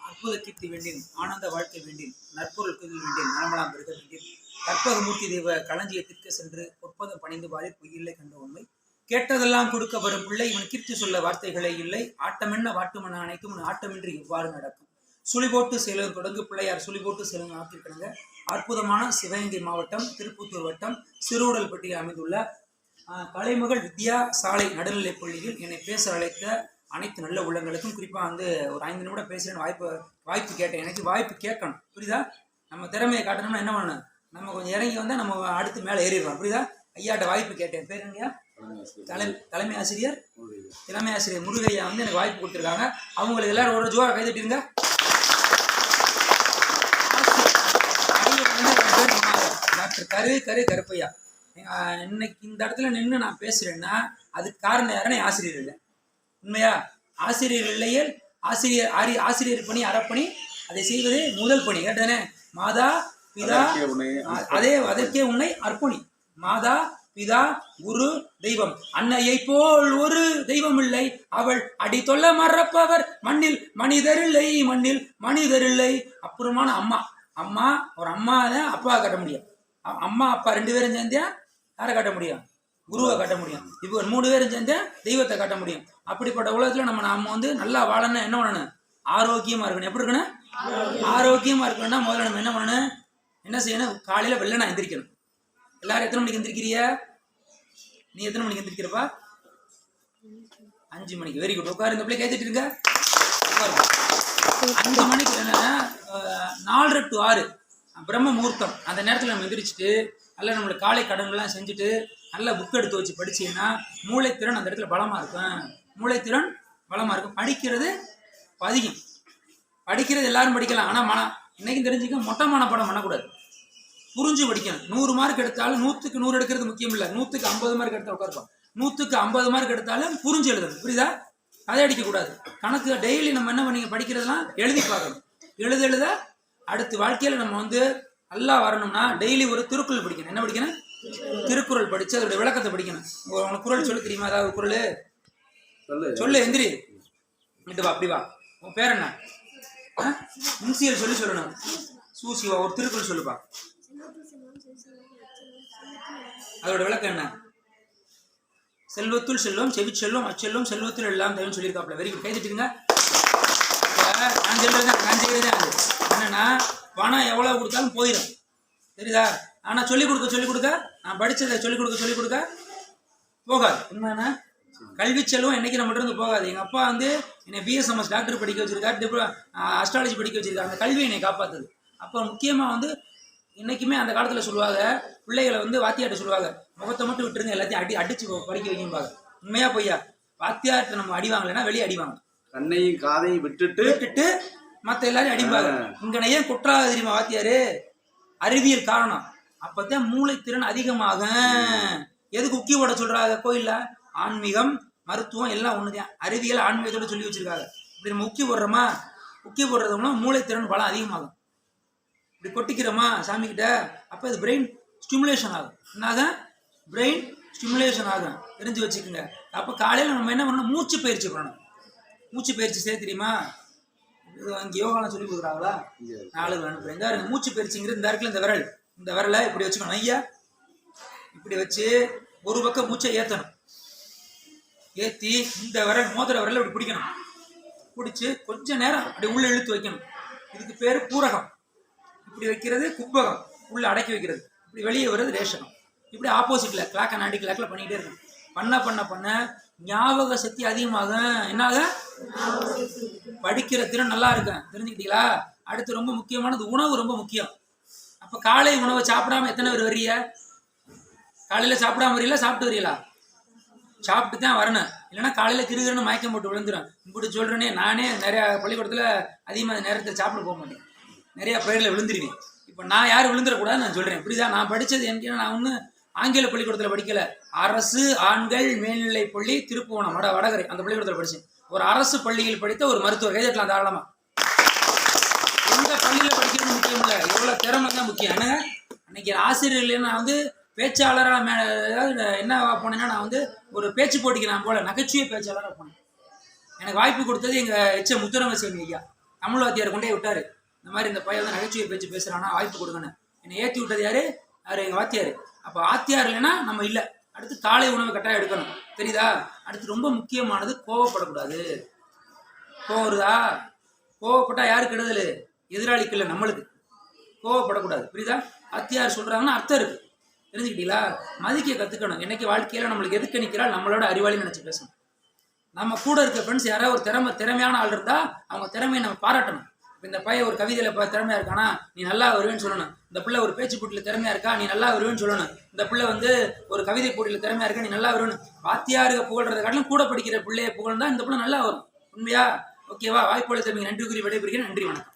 அற்புத கீர்த்தி வேண்டின் ஆனந்த வாழ்க்கை வேண்டின் நற்பொருள் குதில் வேண்டின் நலமலாம் பெருக வேண்டின் கற்பகமூர்த்தி தெய்வ களஞ்சியத்திற்கு சென்று பொற்பதம் பணிந்து வாரி பொய்யில்லை கண்ட உண்மை. கேட்டதெல்லாம் கொடுக்க வரும் பிள்ளை இவன் கீர்த்தி சொல்ல வார்த்தைகளே இல்லை. ஆட்டமென்ன வாட்டுமன அனைத்தும் உன் ஆட்டமின்றி இவ்வாறு நடக்கும். சுழி போட்டு சேலம் தொடங்கு பிள்ளையார் சுழி போட்டு சேலம் ஆக்கியிருக்கிறாங்க அற்புதமான சிவகங்கை மாவட்டம் திருப்பத்தூர் வட்டம் சிறுவுடல்பட்டியில் அமைந்துள்ள ஆஹ், கலைமகள் வித்யா சாலை நடுநிலைப் பள்ளியில் என்னை பேச அழைத்த அனைத்து நல்ல உள்ளங்களுக்கும் குறிப்பாக வந்து ஒரு ஐந்து நிமிடம் பேசுகிற வாய்ப்பு வாய்ப்பு கேட்டேன். எனக்கு வாய்ப்பு கேட்கணும். புரியுதா? நம்ம திறமையை காட்டணும்னா என்ன பண்ணணும்? நம்ம கொஞ்சம் இறங்கி வந்தால் நம்ம அடுத்து மேலே ஏறிடுவோம் புரியுதா? ஐயாட்ட வாய்ப்பு கேட்டேன். பேர் என்னையா தலை தலைமை ஆசிரியர்? தலைமை ஆசிரியர் முருகையா வந்து எனக்கு வாய்ப்பு கொடுத்துருக்காங்க. அவங்களுக்கு எல்லாரும் ஒரு ஜோரா கைதட்டிருங்க டாக்டர் கரு கரு கருப்பையா. இன்னைக்கு இந்த இடத்துல நின்று நான் பேசுகிறேன்னா அதுக்கு காரணம் யாருன்னா என் ஆசிரியர் இல்லை உண்மையா? ஆசிரியர் இல்லையே ஆசிரியர் ஆரி ஆசிரியர் பணி அறப்பணி அதை செய்வதே முதல் பணி. கேட்டதானே? மாதா பிதா அதே அதற்கே உன்னை அர்ப்பணி. மாதா பிதா குரு தெய்வம். அன்னையை போல் ஒரு தெய்வம் இல்லை. அவள் அடி தொல்ல மறப்பவர். மண்ணில் மனிதரில்லை மண்ணில் மனிதரில்லை அப்புறமான அம்மா. அம்மா ஒரு அம்மா தான் அப்பாவை கட்ட முடியும். அம்மா அப்பா ரெண்டு பேரும் சேர்ந்தா யாரை கட்ட முடியும்? குருவை கட்ட முடியும். இப்போ ஒரு மூணு பேரும் சேர்ந்தா தெய்வத்தை கட்ட முடியும். அப்படிப்பட்ட உலகத்துல நம்ம நாம வந்து நல்லா வாழணும் என்ன பண்ணணும்? ஆரோக்கியமா இருக்கணும். எப்படி இருக்கணும்? ஆரோக்கியமா இருக்கணும்னா முதல்ல நம்ம என்ன பண்ணணும்? என்ன செய்யணும்? காலையில நான் எந்திரிக்கணும். எல்லாரும் எத்தனை மணிக்கு எந்திரிக்கிறிய நீ எத்தனை மணிக்கு எந்திரிக்கிறப்பா? அஞ்சு மணிக்கு. வெரி குட் உட்காரு. இந்த பிள்ளை கேட்டுட்டு இருக்க அஞ்சு மணிக்கு என்னன்னா நாலரை டு ஆறு. பிரம்ம முகூர்த்தம். அந்த நேரத்தில் நம்ம எந்திரிச்சிட்டு நல்லா நம்மளோட காலை கடன்கள்லாம் செஞ்சுட்டு நல்ல புக் எடுத்து வச்சு படிச்சீங்கன்னா மூளைத்திறன் அந்த இடத்துல பலமாக இருக்கும். மூளைத்திறன் பலமாக இருக்கும். படிக்கிறது பதிகம் படிக்கிறது எல்லாரும் படிக்கலாம். ஆனால் மன இன்னைக்கும் தெரிஞ்சுக்க மொட்டை மனப்பாடம் பண்ணக்கூடாது. புரிஞ்சு படிக்கணும். நூறு மார்க் எடுத்தாலும் நூற்றுக்கு நூறு எடுக்கிறது முக்கியம் இல்லை. நூற்றுக்கு ஐம்பது மார்க் எடுத்தால் உட்காருப்போம் நூற்றுக்கு ஐம்பது மார்க் எடுத்தாலும் புரிஞ்சு எழுதணும். புரியுதா? அதை அடிக்கக்கூடாது கணக்கு டெய்லி நம்ம என்ன பண்ணி படிக்கிறதெல்லாம் எழுதி பார்க்கணும். எழுத எழுத அடுத்து வாழ்க்கையில் நம்ம வந்து நல்லா வரணும்னா டெய்லி ஒரு திருக்குறள் படிக்கணும். என்ன படிக்கணும்? திருக்குறள் படித்து அதோட விளக்கத்தை படிக்கணும். உனக்கு குறள் சொல்ல தெரியுமா? ஏதாவது குறள் சொல்லு. எந்திரி. இங்கிட்டு வா அப்படி வா. உன் பேர் என்ன? இன்சியல் சொல்லி சொல்லணும். சூசிவா ஒரு திருக்குறள் சொல்லுப்பா. அதோட விளக்கம் என்ன? செல்வத்துள் செல்வம் செவிச்செல்வம் அச்செல்வம் செல்வத்தில் எல்லாம் தேவன் சொல்லியிருக்காப்ல வெரி குட் கைதிட்டுங்க நான் சொல்றது நான் செய்யறதே அது. என்னன்னா பணம் எவ்வளவு கொடுத்தாலும் போயிடும் தெரியுதா? ஆனா சொல்லிக் கொடுக்க சொல்லிக் கொடுக்க நான் படிச்சதை சொல்லிக் கொடுக்க சொல்லிக் கொடுக்க போகாது. என்னன்னா கல்வி செல்வம் என்னைக்கு நம்ம இருந்து போகாது. எங்க அப்பா வந்து என்னை பிஎஸ்எம்எஸ் டாக்டர் படிக்க வச்சிருக்காரு டிப்ளோ அஸ்ட்ராலஜி படிக்க வச்சிருக்காரு. அந்த கல்வி என்னை காப்பாத்துது. அப்போ முக்கியமா வந்து இன்னைக்குமே அந்த காலத்துல சொல்லுவாங்க பிள்ளைகளை வந்து வாத்தியார்ட்ட சொல்லுவாங்க முகத்தை மட்டும் விட்டுருங்க எல்லாத்தையும் அடி அடிச்சு படிக்க வைக்கும்பாங்க உண்மையா பொய்யா? வாத்தியார்ட்ட நம்ம அடி வாங்கலைன்னா வெளியே அடி வாங்கலாம் கண்ணையும் காதையும் விட்டுட்டு விட்டுட்டு மற்ற எல்லாரையும் அடிப்பாங்க இங்கன ஏன் குற்றாத தெரியுமா வாத்தியாரு? அறிவியல் காரணம். அப்பதான் மூளைத்திறன் அதிகமாகும். எதுக்கு உக்கி போட சொல்றாங்க? கோயில்ல ஆன்மீகம் மருத்துவம் எல்லாம் ஒண்ணுதான். அறிவியல் ஆன்மீகத்தோட சொல்லி வச்சிருக்காங்க. இப்படி நம்ம உக்கி போடுறோமா? உக்கி போடுறது மூலம் மூளைத்திறன் பலம் அதிகமாகும். இப்படி கொட்டிக்கிறோமா சாமி கிட்ட அப்போ இது பிரெயின் ஸ்டிமுலேஷன் ஆகும். என்னாகும்? பிரெயின் ஸ்டிமுலேஷன் ஆகும். தெரிஞ்சு வச்சுக்கோங்க. அப்போ காலையில் நம்ம என்ன பண்ணணும்? மூச்சு பயிற்சி பண்ணணும். மூச்சு பயிற்சி செய்ய தெரியுமா? இது அங்கே யோகாலாம் சொல்லி கொடுக்குறாங்களா? நாலு அனுப்புறேன் இந்த மூச்சு பயிற்சிங்கிறது இந்த இடத்துல இந்த விரல். இந்த விரலை இப்படி வச்சுக்கணும். ஐயா இப்படி வச்சு ஒரு பக்கம் மூச்சை ஏற்றணும் ஏற்றி இந்த விரல் மோதிர விரலை இப்படி பிடிக்கணும். பிடிச்சி கொஞ்ச நேரம் அப்படி உள்ள இழுத்து வைக்கணும். இதுக்கு பேர் பூரகம். இப்படி வைக்கிறது கும்பகம். உள்ள அடக்கி வைக்கிறது. இப்படி வெளியே வர்றது ரேஷனம் இப்படி ஆப்போசிட்டில் கிளாக்கை அண்ட் கிளாக்கில் பண்ணிக்கிட்டே இருக்கணும். பண்ண பண்ண பண்ண ஞாபக சக்தி அதிகமாகும் என்னாக? படிக்கிற திறன் நல்லா இருக்கும் தெரிஞ்சுக்கிட்டீங்களா? அடுத்து ரொம்ப முக்கியமானது உணவு ரொம்ப முக்கியம். அப்போ காலை உணவை சாப்பிடாம எத்தனை பேர் வரிய காலையில் சாப்பிடாம வரீங்களா சாப்பிட்டு வரீங்களா சாப்பிட்டு தான் வரணும். இல்லைன்னா காலையில் கிருகிறன்னு மயக்கம் போட்டு விழுந்துரும். இப்படி சொல்கிறேனே நானே நிறையா பள்ளிக்கூடத்தில் அதிகமாக நேரத்தில் சாப்பிட போக மாட்டேன். நிறையா பயிரில் விழுந்துருவேன். இப்போ நான் யாரும் விழுந்துடக்கூடாதுன்னு நான் சொல்கிறேன் இப்படிதான் நான் படித்தது எனக்கு நான் ஒன்றும் ஆங்கில பள்ளிக்கூடத்தில் படிக்கல. அரசு ஆண்கள் மேல்நிலை பள்ளி திருப்புவனம் வட வடகரை அந்த பள்ளிக்கூடத்தில் படித்தேன் ஒரு அரசு பள்ளியில் படித்த ஒரு மருத்துவர் கைதட்டலாம் தாராளமாக எந்த பள்ளியில் படிக்கிறது முக்கியம் இல்லை. எவ்வளோ திறமை தான் முக்கியம். என்னங்க? அன்னைக்கு ஆசிரியர் இல்லைன்னா நான் வந்து பேச்சாளராக மே ஏதாவது என்ன போனேன்னா நான் வந்து ஒரு பேச்சு போட்டிக்கு நான் போல நகைச்சுவை பேச்சாளராக போனேன். எனக்கு வாய்ப்பு கொடுத்தது எங்கள் எச்ச முத்துரங்கசாமி ஐயா. தமிழ் வாத்தியார் கொண்டே விட்டார். இந்த மாதிரி இந்த பையன் வந்து நகைச்சுவை பேச்சு பேசுகிறானா வாய்ப்பு கொடுங்கன்னு. என்னை ஏற்றி விட்டது யார்? அவர் எங்கள் வாத்தியார் அப்போ ஆத்தியார் இல்லைன்னா நம்ம இல்லை. அடுத்து காலை உணவு கட்டாயம் எடுக்கணும். தெரியுதா? அடுத்து ரொம்ப முக்கியமானது கோவப்படக்கூடாது. கோவம் வருதா? கோவப்பட்டால் யாருக்கு கெடுதல்? எதிராளிக்கு இல்லை நம்மளுக்கு. கோவப்படக்கூடாது. புரியுதா? அத்தியார் சொல்றாங்கன்னா அர்த்தம் இருக்கு. தெரிஞ்சுக்கிட்டீங்களா? மதிக்க கத்துக்கணும். என்னைக்கு வாழ்க்கையில நம்மளுக்கு எதுக்கு நிற்கிறாள் நம்மளோட அறிவாளி நினச்சி பேசணும். நம்ம கூட இருக்க ஃப்ரெண்ட்ஸ் யாராவது ஒரு திறமை திறமையான ஆள் இருந்தால் அவங்க திறமையை நம்ம பாராட்டணும். இப்போ இந்த பையன் ஒரு கவிதையில் இப்போ திறமையா இருக்கானா? நீ நல்லா வருவேன்னு சொல்லணும். இந்த பிள்ளை ஒரு பேச்சு போட்டியில திறமையா இருக்கா? நீ நல்லா வருவேன்னு சொல்லணும். இந்த பிள்ளை வந்து ஒரு கவிதை போட்டியில் திறமையா இருக்கா? நீ நல்லா வருவேன்னு. வாத்தியாருக்கு புகழ்றதை காட்டிலும் கூட படிக்கிற பிள்ளைய புகழ்ந்தா இந்த பிள்ளை நல்லா வரும். உண்மையா? ஓகேவா? வாய்ப்பு தம்பி நன்றி கூறி விடைபெறுகிறேன். நன்றி வணக்கம்.